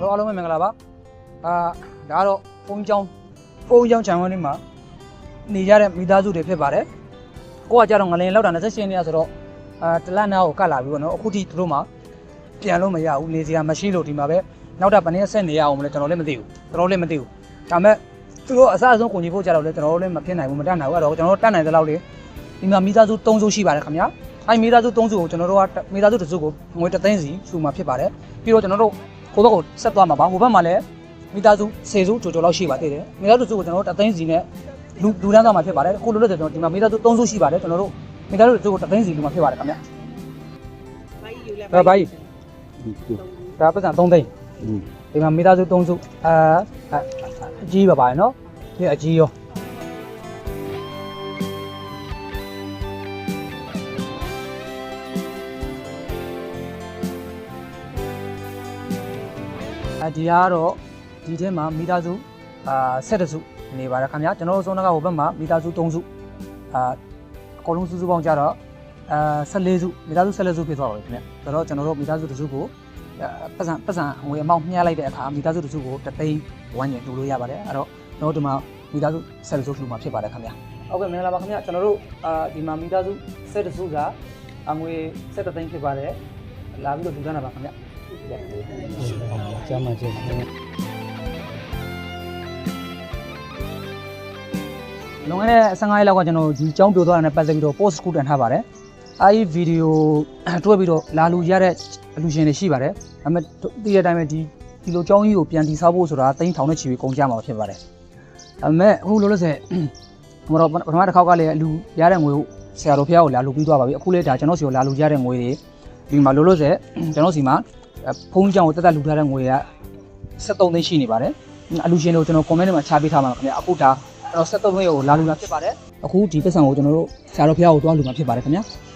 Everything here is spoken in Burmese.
တော့အားလုံးပဲမင်္ဂလာပါအာဒါကတော့ဘုံကျောင်းဘုံကျောင်းခြံဝန်းလေးမှာနေကြတဲ့မိသားစုတွေဖြစ်ပါတယ်ကိုကကြတော့ငလင်လောက်တာ28နှစ်ရဆိုတော့အာတလန့်နာကိုကတ်လာပြီပေါ့နော်အခုထိသူတို့မှပြန်လို့မရဘူးနေစရာမရှိလို့ဒီမှာပဲနောက်တာဘယ်နည်းဆက်နေရအောင်မလဲကျွန်တော်လည်းမသိဘူးကျွန်တော်လည်းမသိဘူးဒါပေမဲ့သူတို့အစအဆုံးကိုကြီးဖို့ကြတော့လေကျွန်တော်တို့လည်းမဖြစ်နိုင်ဘူးမတတ်နိုင်ဘူးအဲ့တော့ကျွန်တော်တို့တတ်နိုင်တဲ့လောက်လေဒီမှာမိသားစု3စုရှိပါတယ်ခင်ဗျာအဲ့မိသားစု3စုကိုကျွန်တော်တို့ကမိသားစုတစ်စုကိုငွေ3သိန်းစီစုမှာဖြစ်ပါတယ်ပြီးတော့ကျွန်တော်တို့ ကိုဘက်ကိုဆက်သွားမှာပါဟိုဘက်မှာလည်းမိသားစု10စုကြိုကြိုလောက်ရှိပါသေးတယ်မိသားစုစုကိုကျွန်တော်တို့တသိန်းစီနဲ့လူလူတန်းသွားမှာဖြစ်ပါတယ်အခုလိုလို့ဆိုကျွန်တော်ဒီမှာမိသားစု3စုရှိပါတယ်ကျွန်တော်တို့မိသားစုစုကိုတသိန်းစီလူမှာဖြစ်ပါတယ်ခင်ဗျဘာကြီးယူလဲဒါဘာကြီးဒါပတ်စံ3သိန်းอืมဒီမှာမိသားစု3စုအာအကြီးပါပါတယ်နော်ဒီအကြီးရော အဲဒီကတော့ဒီထဲမှာမိသားစုအာ7စုနေပါတယ်ခင်ဗျာကျွန်တော်တို့စုံကဟိုဘက်မှာမိသားစု3စုအာအကုန်လုံးစုစုပေါင်းကြတော့အာ14စုမိသားစု14စုဖြစ်သွားပါပြီခင်ဗျာဆိုတော့ကျွန်တော်တို့မိသားစုတစ်စုကိုပတ်စံပတ်စံငွေအမောက်မျှလိုက်တဲ့အခါမိသားစုတစ်စုကိုတသိန်းဝန်းကျင်တူလို့ရပါတယ်အဲ့တော့ကျွန်တော်တို့ဒီမှာမိသားစု14စုလှူမှာဖြစ်ပါတယ်ခင်ဗျာဟုတ်ကဲ့မင်္ဂလာပါခင်ဗျာကျွန်တော်တို့အာဒီမှာမိသားစု7စုကအငွေ7သိန်းဖြစ်ပါတယ်လာပြီးတော့လူတန်းတာပါခင်ဗျာ ကျမ်းမှာကျမ်းလွန်ခဲ့တဲ့15ရက်လောက်ကကျွန်တော်ဒီចောင်းပြိုသွားတာနဲ့ပတ်သက်ပြီးတော့ post ကူတန်ထားပါတယ်။အဲဒီဗီဒီယိုတွဲပြီးတော့လာလူရတဲ့အလူရှင်တွေရှိပါတယ်။ဒါပေမဲ့သိတဲ့အတိုင်းပဲဒီဒီလိုចောင်းကြီးကိုပြန်တည်ဆောက်ဖို့ဆိုတာတိန်းထောင်တဲ့ချီပြီးကုန်ကြမှာဖြစ်ပါတယ်။ဒါပေမဲ့အခုလို့လို့ဆိုဟိုတော့ပထမတစ်ခေါက်ကလည်းအလူရတဲ့ငွေကိုဆရာတော်ဖះကိုလာလူပြီးသွားပါပြီ။အခုလည်းဒါကျွန်တော်စီကိုလာလူရတဲ့ငွေတွေဒီမှာလို့လို့ဆိုကျွန်တော်စီမှာ ဖုန်းကြောင်ကိုတက်တက်လူထားတဲ့ငွေက73သိန်းရှိနေပါတယ်။အလူရှင်တို့ကျွန်တော် comment ထဲမှာချပေးထားမှာခင်ဗျာ။အခုဒါကျွန်တော်73သိန်းကိုလာလူလာဖြစ်ပါတယ်။အခုဒီပတ်စံကိုကျွန်တော်တို့ဆရာတော်ဖះကိုတွားလူမှာဖြစ်ပါတယ်ခင်ဗျာ။